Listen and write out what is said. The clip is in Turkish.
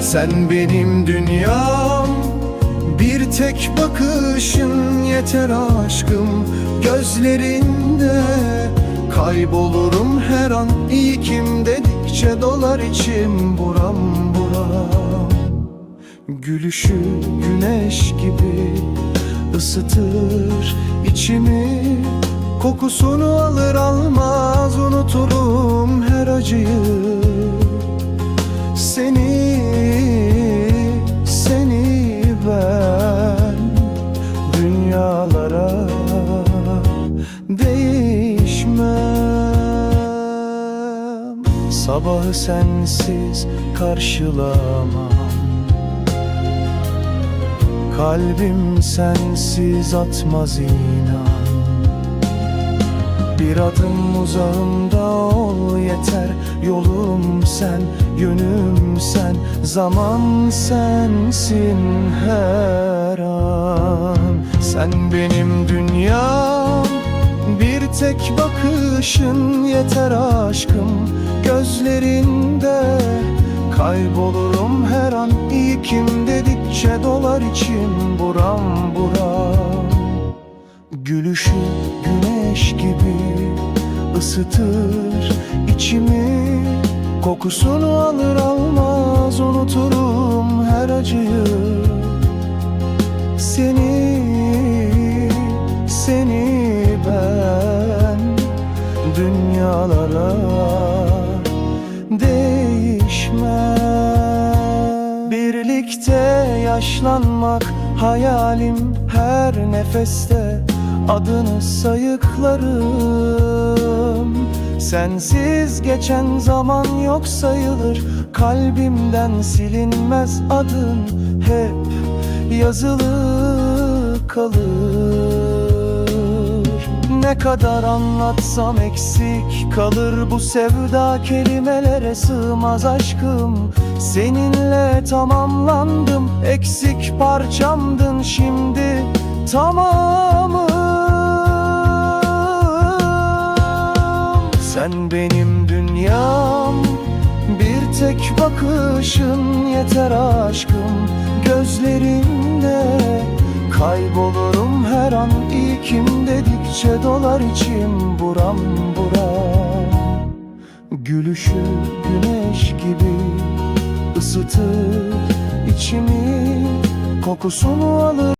Sen benim dünyam. Bir tek bakışın yeter aşkım. Gözlerinde Kaybolurum her an. İyi kim dedikçe dolar içim buram buram. Gülüşü güneş gibi ısıtır içimi. Kokusunu alır almaz unuturum her acıyı Sabahı sensiz karşılamam. Kalbim sensiz atmaz inan. Bir adım uzağımda ol yeter. Yolum sen, yönüm sen Zaman sensin her an. Sen benim dünyam tek bakışın yeter aşkım. Gözlerinde Kaybolurum her an. İyi kim dedikçe dolar içim buram buram Gülüşü güneş gibi ısıtır içimi. Kokusunu alır almaz unuturum Birlikte yaşlanmak hayalim her nefeste Adını sayıklarım. Sensiz geçen zaman yok sayılır Kalbimden silinmez adın Hep yazılı kalır ne kadar anlatsam eksik kalır bu sevda kelimelere sığmaz aşkım. Seninle tamamlandım eksik parçamdın şimdi tamamım Sen benim dünyam bir tek bakışın yeter aşkım. Gözlerinde kaybolurum her an iyi kim dedikçe dolar içim buram buram Gülüşü güneş gibi ısıtır içimi Kokusunu alır